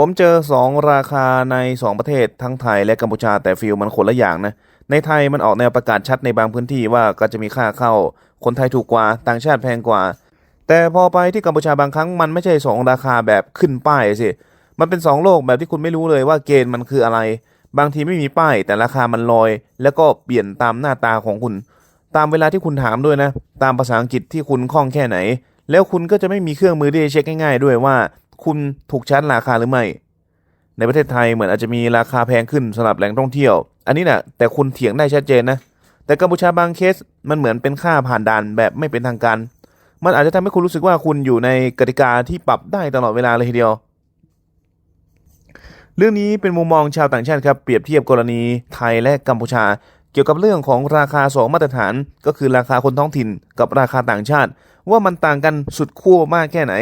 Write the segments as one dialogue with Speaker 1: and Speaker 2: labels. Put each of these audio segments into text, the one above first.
Speaker 1: ผมเจอ 2 ราคาใน 2 ประเทศทั้งไทยและกัมพูชาแต่ฟิลมันคนละอย่างนะ ในไทยมันออกแนวประกาศชัดในบางพื้นที่ว่าก็จะมีค่าเข้า คนไทยถูกกว่าต่างชาติแพงกว่า แต่พอไปที่กัมพูชาบางครั้งมันไม่ใช่ 2 ราคาแบบขึ้นป้ายสิ มันเป็น 2 โลกแบบที่คุณไม่รู้เลยว่าเกณฑ์มันคืออะไร บางทีไม่มีป้ายแต่ราคามันลอย แล้วก็เปลี่ยนตามหน้าตาของคุณ ตามเวลาที่คุณถามด้วยนะ ตามภาษาอังกฤษที่คุณคล่องแค่ไหน แล้วคุณก็จะไม่มีเครื่องมือที่จะเช็คง่ายๆด้วยว่า คุณถูกชาร์จราคาหรือไม่ ในประเทศไทยเหมือนอาจจะมีราคาแพงขึ้นสำหรับแหล่งท่องเที่ยว อันนี้นะ่ะแต่คุณเถียงได้ชัดเจนนะ แต่กัมพูชาบางเคสมันเหมือนเป็นค่าผ่านด่านแบบไม่เป็นทางการ มันอาจจะทำให้คุณรู้สึกว่าคุณอยู่ในกติกาที่ปรับได้ตลอดเวลาเลยทีเดียว เรื่องนี้เป็นมุมมองชาวต่างชาติครับเปรียบเทียบกรณีไทยและกัมพูชาเกี่ยวกับเรื่องของราคา 2 มาตรฐาน ก็คือราคาคนท้องถิ่นกับราคาต่างชาติ ว่ามันต่างกันสุดขั้วมากแค่ไหน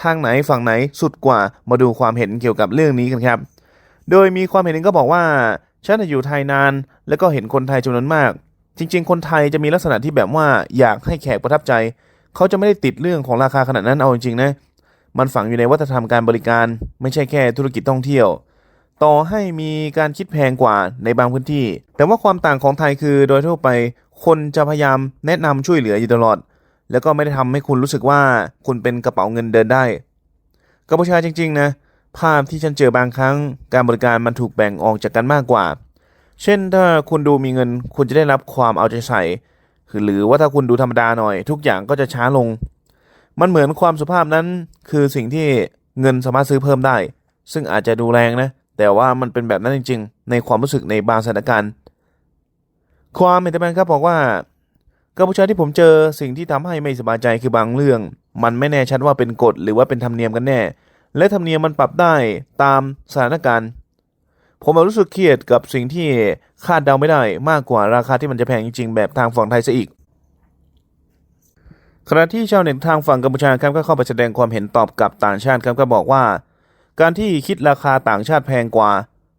Speaker 1: ทางไหนฝั่งไหนสุดกว่ามาดูความเห็นเกี่ยวกับเรื่องนี้กันครับ โดยมีความเห็นหนึ่งก็บอกว่าฉันอยู่ไทยนาน แล้วก็เห็นคนไทยจำนวนมาก จริง ๆ คนไทยจะมีลักษณะที่แบบว่าอยากให้แขกประทับใจ เขาจะไม่ได้ติดเรื่องของราคาขนาดนั้นเอาจริงๆนะมันฝังอยู่ในวัฒนธรรมการบริการ ไม่ใช่แค่ธุรกิจท่องเที่ยว ต่อให้มีการคิดแพงกว่าในบางพื้นที่ แต่ว่าความต่างของไทยคือโดยทั่วไป คนจะพยายามแนะนำช่วยเหลืออยู่ตลอด แล้วก็ไม่ได้ทำให้คุณรู้สึกว่าคุณเป็นกระเป๋าเงินเดินได้กัมพูชาจริง ๆ นะ ภาพที่ฉันเจอบางครั้ง การบริการมันถูกแบ่งออกจากกันมากกว่า เช่นถ้าคุณดูมีเงินคุณจะได้รับความเอาใจใส่คือหรือว่าถ้าคุณดูธรรมดาหน่อย ทุกอย่างก็จะช้าลง มันเหมือนความสุภาพนั้น คือสิ่งที่เงินสามารถซื้อเพิ่มได้ ซึ่งอาจจะดูแรงนะ แต่ว่ามันเป็นแบบนั้นจริง ๆ ในความรู้สึกในบางสถานการณ์ ความเห็นแต่มันครับบอกว่า กัมพูชาที่ผมเจอสิ่งที่ทำให้ไม่สบายใจคือบางเรื่อง มันไม่แน่ชัดว่าเป็นกฎหรือว่าเป็นธรรมเนียมกันแน่ และธรรมเนียมมันปรับได้ตามสถานการณ์ ผมรู้สึกเครียดกับสิ่งที่คาดเดาไม่ได้มากกว่าราคาที่มันจะแพงจริงๆ แบบทางฝั่งไทยซะอีกขณะที่ชาวเน็ตทางฝั่งกัมพูชาครับก็เข้าไปแสดงความเห็นตอบกับต่างชาติครับก็บอกว่า การที่คิดราคาต่างชาติแพงกว่า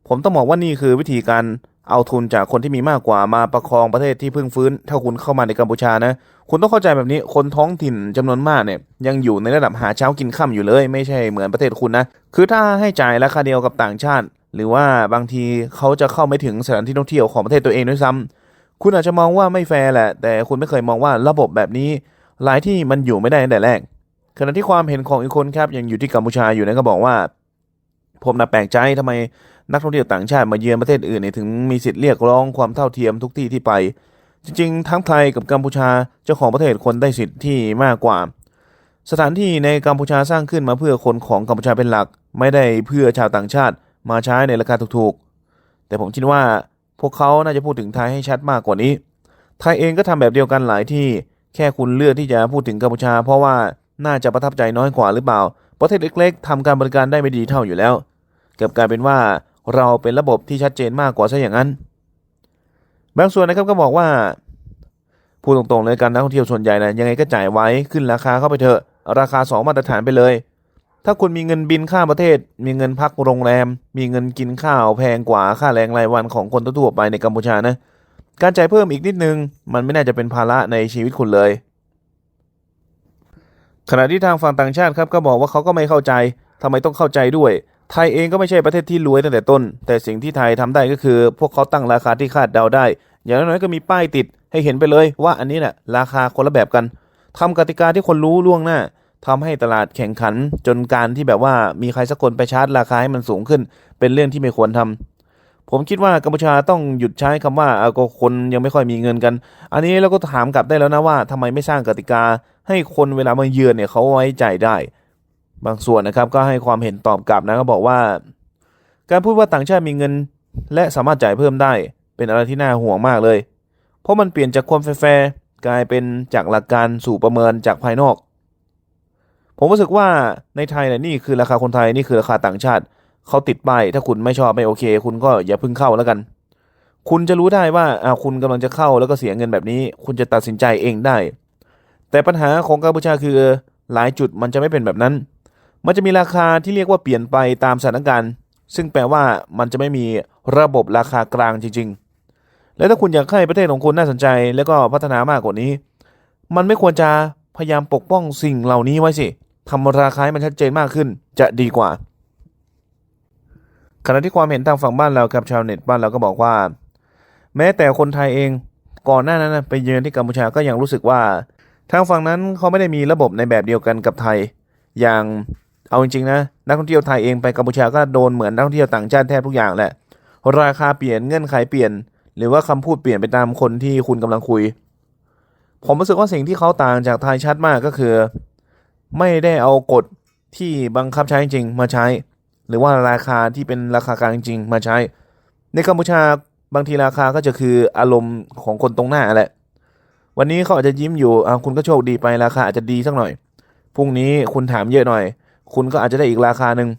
Speaker 1: ผมต้องบอกว่านี่คือวิธีการ เอาทุนจากคนที่มีมากกว่ามาประคองประเทศที่เพิ่งฟื้น ถ้าคุณเข้ามาในกัมพูชานะ คุณต้องเข้าใจแบบนี้ คนท้องถิ่นจำนวนมากเนี่ยยังอยู่ในระดับหาเช้ากินค่ำอยู่เลย ไม่ใช่เหมือนประเทศคุณนะ คือถ้าให้จ่ายราคาเดียวกับต่างชาติ หรือว่าบางทีเขาจะเข้าไม่ถึงสถานที่ท่องเที่ยวของประเทศตัวเองด้วยซ้ำคุณอาจจะมองว่าไม่แฟร์แหละ แต่คุณไม่เคยมองว่าระบบแบบนี้หลายที่มันอยู่ไม่ได้ตั้งแต่แรก ขณะที่ความเห็นของอีกคนครับยังอยู่ที่กัมพูชาอยู่นะก็บอกว่า ผมน่ะแปลกใจทำไม นักท่องเที่ยวต่างชาติมาเยือนประเทศอื่นเนี่ยถึงมีสิทธิ์เรียกร้องความเท่าเทียมทุกที่ที่ไป จริงๆ ทั้งไทยกับกัมพูชาเจ้าของประเทศคนได้สิทธิ์ที่มากกว่า สถานที่ในกัมพูชาสร้างขึ้นมาเพื่อคนของกัมพูชาเป็นหลัก ไม่ได้เพื่อชาวต่างชาติมาใช้ในราคาถูกๆ แต่ผมคิดว่าพวกเขาน่าจะพูดถึงไทยให้ชัดมากกว่านี้ ไทยเองก็ทำแบบเดียวกันหลายที่แค่คุณเลือกที่จะพูดถึงกัมพูชา เพราะว่าน่าจะประทับใจน้อยกว่าหรือเปล่า ประเทศเล็กๆทำการบริการได้ไม่ดีเท่าอยู่แล้ว เกับกลายเป็นว่า เราเป็นระบบที่ชัดเจนมากกว่าซะอย่างนั้น บางส่วนนะครับก็บอกว่าพูดตรงๆเลยการนักท่องเที่ยวส่วนใหญ่นะยังไงก็จ่ายไว้ขึ้นราคาเข้าไปเถอะ ราคา 2 มาตรฐานไปเลย ถ้าคุณมีเงินบินข้ามประเทศ มีเงินพักโรงแรม มีเงินกินข้าวแพงกว่าค่าแรงรายวันของคนทั่วไปในกัมพูชานะการจ่ายเพิ่มอีกนิดนึง มันไม่น่าจะเป็นภาระในชีวิตคุณเลย ขณะที่ทางฝั่งต่างชาติครับก็บอกว่าเขาก็ไม่เข้าใจทำไมต้องเข้าใจด้วย ไทยเองก็ไม่ใช่ประเทศที่รวยตั้งแต่ต้น แต่สิ่งที่ไทยทำได้ก็คือ พวกเขาตั้งราคาที่คาดเดาได้ อย่างน้อยก็มีป้ายติดให้เห็นไปเลยว่าอันนี้แหละราคาคนละแบบกันทำกติกาที่คนรู้ล่วงหน้าทำให้ตลาดแข่งขัน จนการที่แบบว่ามีใครสักคนไปชาร์จราคาให้มันสูงขึ้น เป็นเรื่องที่ไม่ควรทำผมคิดว่ากัมพูชาต้องหยุดใช้คำว่าเอาก็คนยังไม่ค่อยมีเงินกัน อันนี้เราก็ถามกลับได้แล้วนะว่าทำไมไม่สร้างกติกา ให้คนเวลามาเยือนเนี่ยเขาไว้ใจได้ บางส่วนนะครับก็ให้ความเห็นตอบกลับนะก็บอกว่า การพูดว่าต่างชาติมีเงิน และสามารถจ่ายเพิ่มได้ เป็นอะไรที่น่าห่วงมากเลย เพราะมันเปลี่ยนจากความแฟร์กลายเป็นจากหลักการสู่ประเมินจากภายนอก ผมรู้สึกว่าในไทยเนี่ยนี่คือราคาคนไทยนี่คือราคาต่างชาติเขาติดป้ายถ้าคุณไม่ชอบไม่โอเค คุณก็อย่าพึ่งเข้าแล้วกัน คุณจะรู้ได้ว่าอ่าคุณกำลังจะเข้าแล้วก็เสียเงินแบบนี้ คุณจะตัดสินใจเองได้ แต่ปัญหาของกัมพูชาคือหลายจุดมันจะไม่เป็นแบบนั้น มันจะมีราคาที่เรียกว่าเปลี่ยนไปตามสถานการณ์ ซึ่งแปลว่ามันจะไม่มีระบบราคากลางจริง ๆ และถ้าคุณอยากให้ประเทศของคุณน่าสนใจ แล้วก็พัฒนามากกว่านี้ มันไม่ควรจะพยายามปกป้องสิ่งเหล่านี้ไว้สิทำราคาให้มันชัดเจนมากขึ้นจะดีกว่า ขณะที่ความเห็นทางฝั่งบ้านเราครับชาวเน็ตบ้านเราก็บอกว่า แม้แต่คนไทยเองก่อนหน้านั้นไปเยือนที่กัมพูชาก็ยังรู้สึกว่า ทางฝั่งนั้นเขาไม่ได้มีระบบในแบบเดียวกันกับไทย อย่าง เอาจริงๆนะนักท่องเที่ยวไทยเองไปกัมพูชาก็โดนเหมือนนักท่องเที่ยวต่างชาติแทบทุกอย่างแหละราคาเปลี่ยนเงื่อนไขเปลี่ยน หรือว่าคำพูดเปลี่ยนไปตามคนที่คุณกำลังคุย ผมรู้สึกว่าสิ่งที่เขาต่างจากไทยชัดมากก็คือ ไม่ได้เอากฎที่บังคับใช้จริงมาใช้ หรือว่าราคาที่เป็นราคากลางจริงมาใช้ ในกัมพูชาบางทีราคาก็จะคืออารมณ์ของคนตรงหน้าแหละ วันนี้เขาอาจจะยิ้มอยู่คุณก็โชคดีไปราคาอาจจะดีสักหน่อยพรุ่งนี้คุณถามเยอะหน่อย คุณก็อาจจะได้อีกราคาหนึ่ง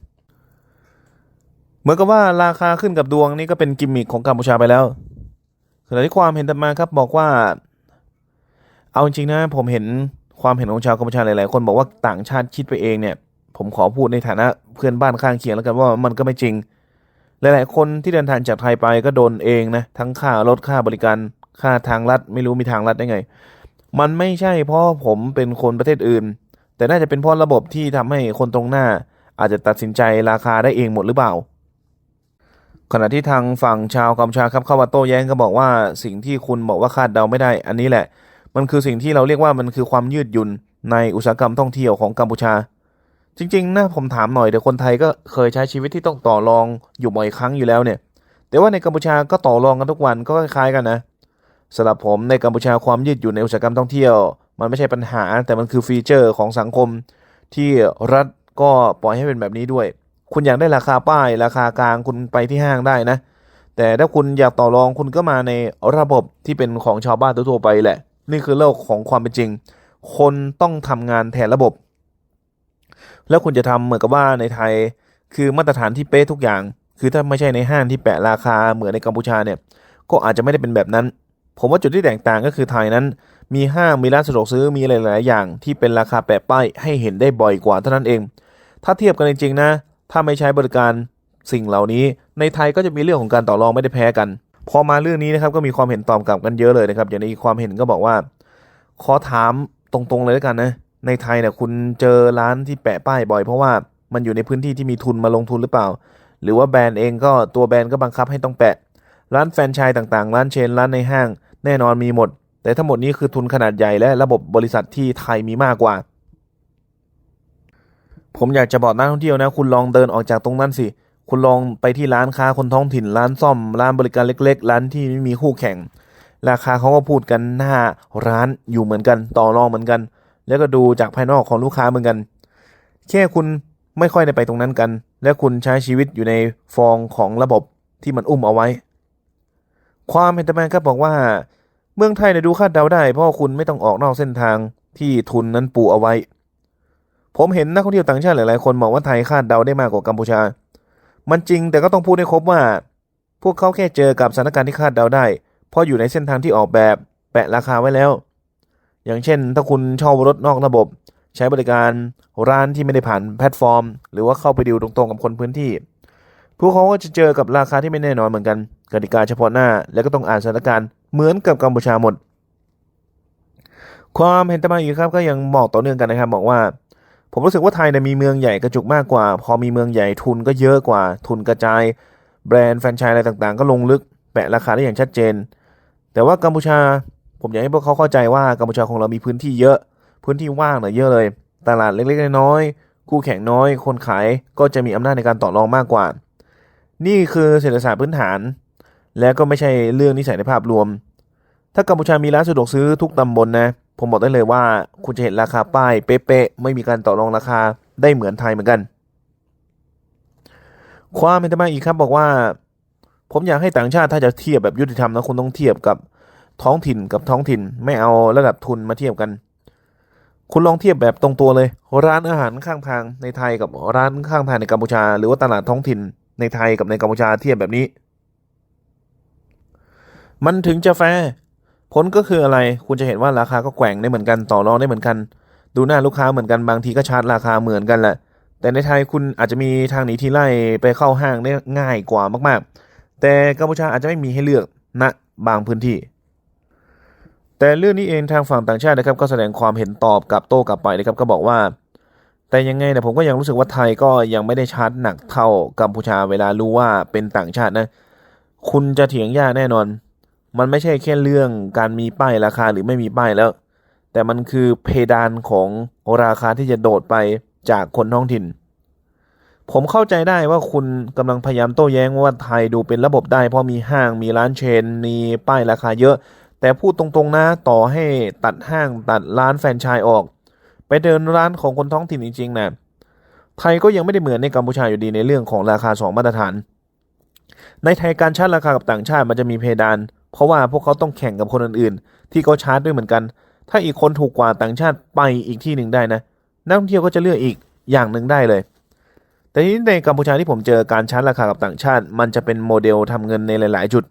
Speaker 1: เหมือนกับว่าราคาขึ้นกับดวงนี่ก็เป็นกิมมิคของกัมพูชาไปแล้วขณะที่ความเห็นต่อมาครับบอกว่า เอาจริงๆนะผมเห็นความเห็นของชาวกัมพูชาหลายๆ คนบอกว่าต่างชาติคิดไปเองเนี่ย ผมขอพูดในฐานะเพื่อนบ้านข้างเคียงแล้วกันว่ามันก็ไม่จริง หลาย ๆ คนที่เดินทางจากไทยไปก็โดนเองนะทั้งค่ารถค่าบริการค่าทางลัดไม่รู้มีทางลัดได้ไง มันไม่ใช่เพราะผมเป็นคนประเทศอื่น แต่น่าจะเป็นเพราะระบบที่ทำให้คนตรงหน้า อาจจะตัดสินใจราคาได้เองหมดหรือเปล่า ขณะที่ทางฝั่งชาวกัมพูชาครับเข้ามาโต้แย้งก็บอกว่าสิ่งที่คุณบอกว่าคาดเดาไม่ได้ อันนี้แหละ มันคือสิ่งที่เราเรียกว่ามันคือความยืดหยุ่นในอุตสาหกรรมท่องเที่ยวของกัมพูชา จริงๆนะผมถามหน่อยเดี๋ยวคนไทยก็เคยใช้ชีวิตที่ต้องต่อรองอยู่บ่อยครั้งอยู่แล้วเนี่ยแต่ว่าในกัมพูชาก็ต่อรองกันทุกวันก็คล้ายกันนะสำหรับผมในกัมพูชาความยืดหยุ่นในอุตสาหกรรมท่องเที่ยว มันไม่ใช่ปัญหา แต่มันคือฟีเจอร์ของสังคมที่รัฐก็ปล่อยให้เป็นแบบนี้ด้วย คุณอยากได้ราคาป้าย ราคากลางคุณไปที่ห้างได้นะ แต่ถ้าคุณอยากต่อรองคุณก็มาในระบบที่เป็นของชาวบ้านทั่วไปแหละ นี่คือโลกของความเป็นจริง คนต้องทำงานแทนระบบ แล้วคุณจะทำเหมือนกับว่าในไทยคือมาตรฐานที่เป๊ะทุกอย่าง คือถ้าไม่ใช่ในห้างที่แปะราคาเหมือนในกัมพูชาเนี่ย ก็อาจจะไม่ได้เป็นแบบนั้น ผมว่าจุดที่แตกต่างก็คือไทยนั้น มีห้างมีร้านสะดวกซื้อมีหลาย ๆ อย่าง ที่เป็นราคาแปะป้ายให้เห็นได้บ่อยกว่าเท่านั้นเอง ถ้าเทียบกันจริง ๆ นะ ถ้าไม่ใช้บริการสิ่งเหล่านี้ ในไทยก็จะมีเรื่องของการต่อรองไม่ได้แพ้กัน พอมาเรื่องนี้นะครับก็มีความเห็นตอบกลับกันเยอะเลยนะครับ อย่างในความเห็นก็บอกว่า ขอถามตรง ๆ เลยแล้วกันนะ ในไทยเนี่ยคุณเจอร้านที่แปะป้ายบ่อย เพราะว่ามันอยู่ในพื้นที่ที่มีทุนมาลงทุนหรือเปล่า หรือว่าแบรนด์เองก็ตัวแบรนด์ก็บังคับให้ต้องแปะ ร้านแฟรนไชส์ต่าง ๆ ร้านเชน ร้านในห้าง แน่นอนมีหมด แต่ทั้งหมดนี้คือทุนขนาดใหญ่และระบบบริษัทที่ไทยมีมากกว่า ผมอยากจะบอกนักท่องเที่ยวนะ คุณลองเดินออกจากตรงนั้นสิ คุณลองไปที่ร้านค้าคนท้องถิ่น ร้านซ่อม ร้านบริการเล็ก ๆ ร้านที่ไม่มีคู่แข่ง ราคาเขาก็พูดกันหน้าร้านอยู่เหมือนกัน ต่อรองเหมือนกัน แล้วก็ดูจากภายนอกของลูกค้าเหมือนกัน แค่คุณไม่ค่อยได้ไปตรงนั้นกัน และคุณใช้ชีวิตอยู่ในฟองของระบบที่มันอุ้มเอาไว้ ความเห็นตแมนก็บอกว่า เมืองไทยเนี่ยดูคาดเดาได้ เพราะคุณไม่ต้องออกนอกเส้นทางที่ทุนนั้นปูเอาไว้ ผมเห็นนักท่องเที่ยวต่างชาติหลายๆคนมองว่าไทยคาดเดาได้มากกว่ากัมพูชา มันจริงแต่ก็ต้องพูดให้ครบว่า พวกเขาแค่เจอกับสถานการณ์ที่คาดเดาได้ เพราะอยู่ในเส้นทางที่ออกแบบแปะราคาไว้แล้ว อย่างเช่น ถ้าคุณเช่ารถนอกระบบ ใช้บริการร้านที่ไม่ได้ผ่านแพลตฟอร์ม หรือว่าเข้าไปดิวตรงๆกับคนพื้นที่พวกเขาก็จะเจอกับราคาที่ไม่แน่นอนเหมือนกันกติกาเฉพาะหน้า แล้วก็ต้องอ่านสถานการณ์ เหมือนกับกัมพูชาหมด ความเห็นต่อมาอีกครับก็ยังบอกต่อเนื่องกันนะครับ บอกว่า ผมรู้สึกว่าไทยเนี่ยมีเมืองใหญ่กระจุกมากกว่า พอมีเมืองใหญ่ทุนก็เยอะกว่า ทุนกระจาย แบรนด์แฟรนไชส์อะไรต่างๆ ก็ลงลึกแปะราคาได้อย่างชัดเจน แต่ว่ากัมพูชา ผมอยากให้พวกเขาเข้าใจว่ากัมพูชาของเรามีพื้นที่เยอะ พื้นที่ว่างเนี่ยเยอะเลย ตลาดเล็กๆน้อยๆคู่แข่งน้อย คนขายก็จะมีอำนาจในการต่อรองมากกว่า นี่คือเศรษฐศาสตร์พื้นฐาน และก็ไม่ใช่เรื่องนิสัยในภาพรวม ถ้ากัมพูชามีร้านสะดวกซื้อทุกตำบลนะผมบอกได้เลยว่าคุณจะเห็นราคาป้ายเป๊ะๆไม่มีการต่อรองราคาได้เหมือนไทยเหมือนกัน ความเป็นธรรมอีกครับบอกว่า ผมอยากให้ต่างชาติถ้าจะเทียบแบบยุติธรรมนะคุณต้องเทียบกับท้องถิ่นกับท้องถิ่นไม่เอาระดับทุนมาเทียบกัน คุณลองเทียบแบบตรงตัวเลย ร้านอาหารข้างทางในไทยกับร้านข้างทางในกัมพูชา หรือว่าตลาดท้องถิ่นในไทยกับในกัมพูชาเทียบแบบนี้ มันถึงจะแฟร์ผลก็คืออะไรคุณจะเห็นว่าราคาก็แกว่งได้เหมือนกันต่อรองได้เหมือนกัน ดูหน้าลูกค้าเหมือนกันบางทีก็ชาร์จราคาเหมือนกันแหละแต่ในไทยคุณอาจจะมีทางหนีทีไล่ไปเข้าห้างได้ง่ายกว่ามากๆ แต่กัมพูชาอาจจะไม่มีให้เลือกณบางพื้นที่ แต่เรื่องนี้เองทางฝั่งต่างชาตินะครับ ก็แสดงความเห็นตอบกลับโต้กลับไปนะครับก็บอกว่า แต่ยังไงเนี่ยผมก็ยังรู้สึกว่าไทยก็ยังไม่ได้ชาร์จหนักเท่ากัมพูชาเวลารู้ว่าเป็นต่างชาตินะ คุณจะเถียงยากแน่นอน มันไม่ใช่แค่เรื่องการมีป้ายราคาหรือไม่มีป้ายแล้ว แต่มันคือเพดานของราคาที่จะโดดไปจากคนท้องถิ่น ผมเข้าใจได้ว่าคุณกำลังพยายามโต้แย้งว่าไทยดูเป็นระบบได้ เพราะมีห้างมีร้านเชน มีป้ายราคาเยอะ แต่พูดตรงๆนะต่อให้ตัดห้างตัดร้านแฟรนไชส์ออก ไปเดินร้านของคนท้องถิ่นจริงๆนะไทยก็ยังไม่ได้เหมือนในกัมพูชาอยู่ดีในเรื่องของราคาสองมาตรฐาน ในไทยการชาร์จราคากับต่างชาติมันจะมีเพดาน เพราะว่าพวกเขาต้องแข่งกับคนอื่นๆ ที่เขาชาร์จด้วยเหมือนกัน ถ้าอีกคนถูกกว่าต่างชาติไปอีกที่หนึ่งได้นะนักท่องเที่ยวก็จะเลือกอีกอย่างหนึ่งได้เลย แต่ที่ในกัมพูชาที่ผมเจอการชาร์จราคากับต่างชาติ มันจะเป็นโมเดลทำเงินในหลาย ๆ จุด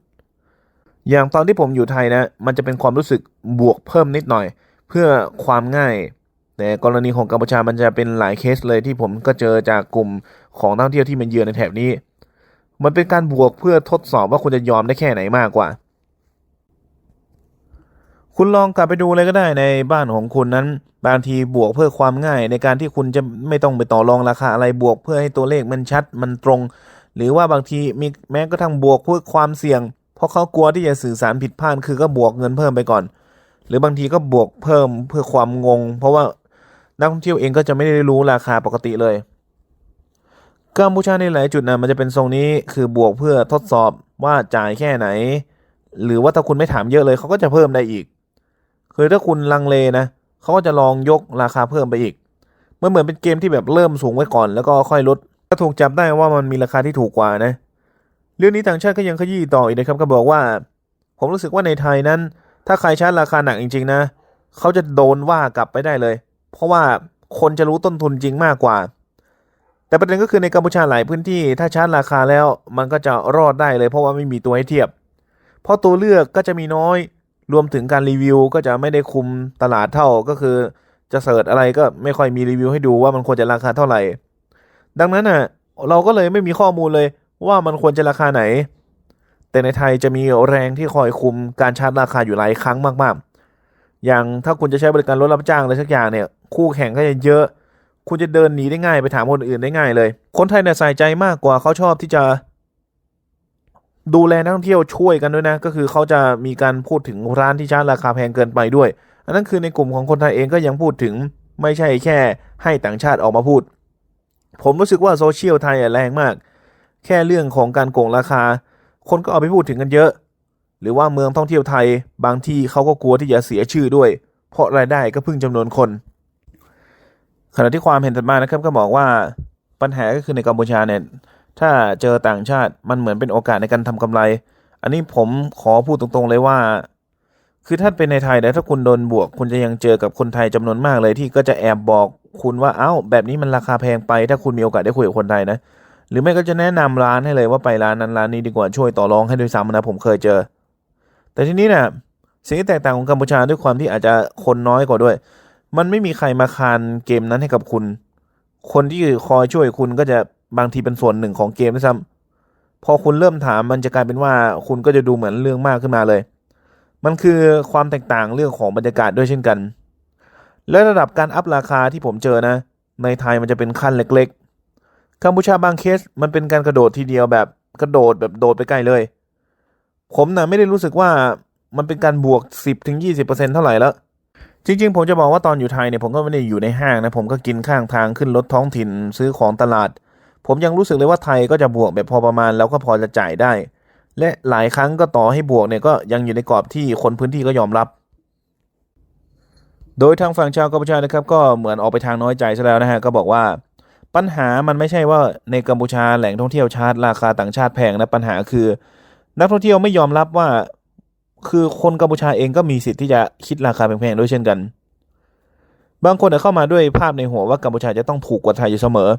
Speaker 1: อย่างตอนที่ผมอยู่ไทยนะ มันจะเป็นความรู้สึกบวกเพิ่มนิดหน่อย เพื่อความง่ายแต่กรณีของกัมพูชามันจะเป็นหลายเคสเลยที่ผมก็เจอจากกลุ่มของนักท่องเที่ยวที่มันเยือนในแถบนี้ มันเป็นการบวกเพื่อทดสอบว่าคุณจะยอมได้แค่ไหนมากกว่า คุณลองกลับไปดูเลยก็ได้ในบ้านของคุณนั้น บางทีบวกเพื่อความง่าย ในการที่คุณจะไม่ต้องไปต่อรองราคาอะไรบวกเพื่อให้ตัวเลขมันชัดมันตรง หรือว่าบางทีมีแม้กระทั่งบวกเพื่อความเสี่ยง เพราะเขากลัวที่จะสื่อสารผิดพลาดคือก็บวกเงินเพิ่มไปก่อน หรือบางทีก็บวกเพิ่มเพื่อความงง เพราะว่านักท่องเที่ยวเองก็จะไม่ได้รู้ราคาปกติเลยกัมพูชาในหลายจุดนะมันจะเป็นทรงนี้คือบวกเพื่อทดสอบว่าจ่ายแค่ไหน หรือว่าถ้าคุณไม่ถามเยอะเลยเขาก็จะเพิ่มได้อีก คือถ้าคุณลังเลนะเขาก็จะลองยกราคาเพิ่มไปอีก มันเหมือนเป็นเกมที่แบบเริ่มสูงไว้ก่อน แล้วก็ค่อยลดถ้าถูกจับได้ว่ามันมีราคาที่ถูกกว่านะ เรื่องนี้ต่างชาติก็ยังขยี้ต่ออีกนะครับก็บอกว่า ผมรู้สึกว่าในไทยนั้น ถ้าใครชาร์จราคาหนักจริง ๆ นะเขาจะโดนว่ากลับไปได้เลย เพราะว่าคนจะรู้ต้นทุนจริงมากกว่า แต่ประเด็นก็คือในกัมพูชาหลายพื้นที่ ถ้าชาร์จราคาแล้วมันก็จะรอดได้เลย เพราะว่าไม่มีตัวให้เทียบ เพราะตัวเลือกก็จะมีน้อย รวมถึงการรีวิวก็จะไม่ได้คุมตลาดเท่าก็คือ จะเสิร์ชอะไรก็ไม่ค่อยมีรีวิวให้ดูว่ามันควรจะราคาเท่าไหร่ ดังนั้นน่ะเราก็เลยไม่มีข้อมูลเลยว่ามันควรจะราคาไหน แต่ในไทยจะมีแรงที่คอยคุมการชาร์จราคาอยู่หลายครั้งมากๆ อย่างถ้าคุณจะใช้บริการรถรับจ้างอะไรสักอย่างเนี่ย คู่แข่งก็จะเยอะ คุณจะเดินหนีได้ง่ายไปถามคนอื่นได้ง่ายเลย คนไทยเนี่ยใส่ใจมากกว่าเขาชอบที่จะ ดูแลนักท่องเที่ยวช่วยกันด้วยนะ ก็คือเขาจะมีการพูดถึงร้านที่ชาร์จราคาแพงเกินไปด้วย อันนั้นคือในกลุ่มของคนไทยเองก็ยังพูดถึงไม่ใช่แค่ให้ต่างชาติออกมาพูด ผมรู้สึกว่าโซเชียลไทยแรงมาก แค่เรื่องของการโกงราคา คนก็เอาไปพูดถึงกันเยอะ หรือว่าเมืองท่องเที่ยวไทย บางที่เขาก็กลัวที่จะเสียชื่อด้วย เพราะรายได้ก็พึ่งจำนวนคน ขณะที่ความเห็นถัดมานะครับก็บอกว่าปัญหาก็คือในกัมพูชาเนี่ย ถ้าเจอต่างชาติมันเหมือนเป็นโอกาสในการทำกำไร อันนี้ผมขอพูดตรงๆเลยว่า คือถ้าเป็นในไทยแต่ถ้าคุณโดนบวก คุณจะยังเจอกับคนไทยจำนวนมากเลยที่ก็จะแอบบอกคุณว่าเอ้า แบบนี้มันราคาแพงไป ถ้าคุณมีโอกาสได้คุยกับคนไทยนะ หรือไม่ก็จะแนะนำร้านให้เลยว่าไปร้านนั้นร้านนี้ดีกว่าช่วยต่อรองให้ด้วยซ้ำนะผมเคยเจอ แต่ทีนี้นะสิ่งที่แตกต่างของกัมพูชาด้วยความที่อาจจะคนน้อยกว่าด้วย มันไม่มีใครมาคานเกมนั้นให้กับคุณ คนที่คอยช่วยคุณก็จะ บางทีเป็นส่วนหนึ่งของเกมด้วยซ้ำพอคุณเริ่มถามมันจะกลายเป็นว่าคุณก็จะดูเหมือนเรื่องมากขึ้นมาเลย มันคือความแตกต่างเรื่องของบรรยากาศด้วยเช่นกัน และระดับการอัพราคาที่ผมเจอนะ ในไทยมันจะเป็นขั้นเล็กๆกัมพูชาบางเคสมันเป็นการกระโดดทีเดียวแบบกระโดดแบบโดดไปใกล้เลย ผมนะ่ะไม่ได้รู้สึกว่ามันเป็นการบวก 10-20%ถึง20%เท่าไหร่แล้วจริงๆ ผมจะบอกว่าตอนอยู่ไทยเนี่ยผมก็ไม่ได้อยู่ในห้างนะ ผมก็กินข้างทางขึ้นรถท้องถิ่นซื้อของตลาด ผมยังรู้สึกเลยว่าไทยก็จะบวกแบบพอประมาณแล้วก็พอจะจ่ายได้ และหลายครั้งก็ต่อให้บวกเนี่ยก็ยังอยู่ในกรอบที่คนพื้นที่ก็ยอมรับ โดยทางฝั่งชาวกัมพูชานะครับ ก็เหมือนออกไปทางน้อยใจซะแล้วนะฮะก็บอกว่า ปัญหามันไม่ใช่ว่าในกัมพูชาแหล่งท่องเที่ยวชาติราคาต่างชาติแพงนะปัญหาคือ นักท่องเที่ยวไม่ยอมรับว่าคือคนกัมพูชาเองก็มีสิทธิ์ที่จะคิดราคาแพงๆด้วยเช่นกัน บางคนเข้ามาด้วยภาพในหัวว่ากัมพูชาจะต้องถูกกว่าไทยอยู่เสมอ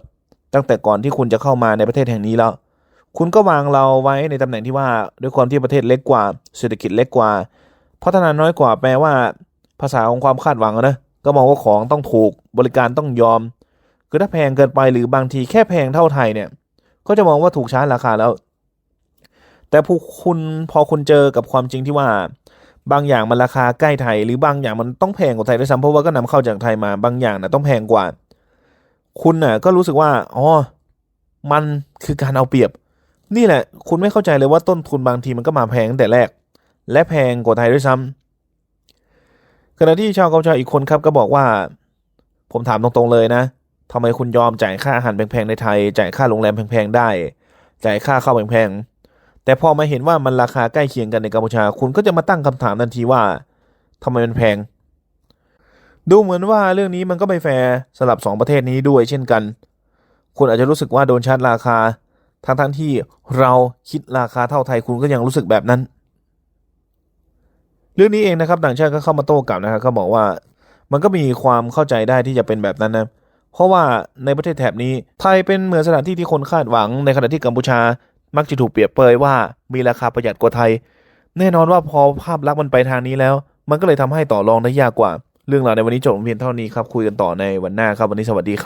Speaker 1: ตั้งแต่ก่อนที่คุณจะเข้ามาในประเทศแห่งนี้แล้ว คุณก็วางเราไว้ในตำแหน่งที่ว่าด้วยความที่ประเทศเล็กกว่า เศรษฐกิจเล็กกว่า พัฒนาน้อยกว่าแปลว่า ภาษาของความคาดหวังนะก็มองว่าของต้องถูกบริการต้องยอม คือถ้าแพงเกินไปหรือบางทีแค่แพงเท่าไทยเนี่ย ก็จะมองว่าถูกชาร์จราคาแล้ว แต่ผู้คุณพอคุณเจอกับความจริงที่ว่า บางอย่างมันราคาใกล้ไทย หรือบางอย่างมันต้องแพงกว่าไทยด้วยซ้ำเพราะว่าก็นำเข้าจากไทยมาบางอย่างนะต้องแพงกว่า คุณน่ะก็รู้สึกว่าอ๋อมันคือการเอาเปรียบ นี่แหละ คุณไม่เข้าใจเลยว่าต้นทุนบางทีมันก็มาแพงตั้งแต่แรก และแพงกว่าไทยด้วยซ้ำขณะที่ชาวกัมพูชาอีกคนครับก็บอกว่า ผมถามตรงๆเลยนะทำไมคุณยอมจ่ายค่าอาหารแพงๆในไทย จ่ายค่าโรงแรมแพงๆได้ จ่ายค่าข้าวแพงๆแต่พอมาเห็นว่ามันราคาใกล้เคียงกันในกัมพูชา คุณก็จะมาตั้งคำถามทันทีว่าทำไมมันแพง ดูเหมือนว่าเรื่องนี้มันก็ไม่แฟร์สำหรับสองประเทศนี้ด้วยเช่นกัน คุณอาจจะรู้สึกว่าโดนชาร์จราคา ทั้งทั้งที่เราคิดราคาเท่าไทยคุณก็ยังรู้สึกแบบนั้น เรื่องนี้เองนะครับต่างชาติก็เข้ามาโต้กลับนะครับเขาบอกว่ามันก็มีความเข้าใจได้ที่จะเป็นแบบนั้นนะเพราะว่าในประเทศแถบนี้ไทยเป็นเหมือนสถานที่ที่คนคาดหวัง ในขณะที่กัมพูชามักจะถูกเปรียบเปรยว่ามีราคาประหยัดกว่าไทย แน่นอนว่าพอภาพลักษณ์มันไปทางนี้แล้ว มันก็เลยทำให้ต่อรองได้ยากกว่า เรื่องราวในวันนี้จบเพียงเท่านี้ครับ คุยกันต่อในวันหน้าครับ วันนี้สวัสดีครับ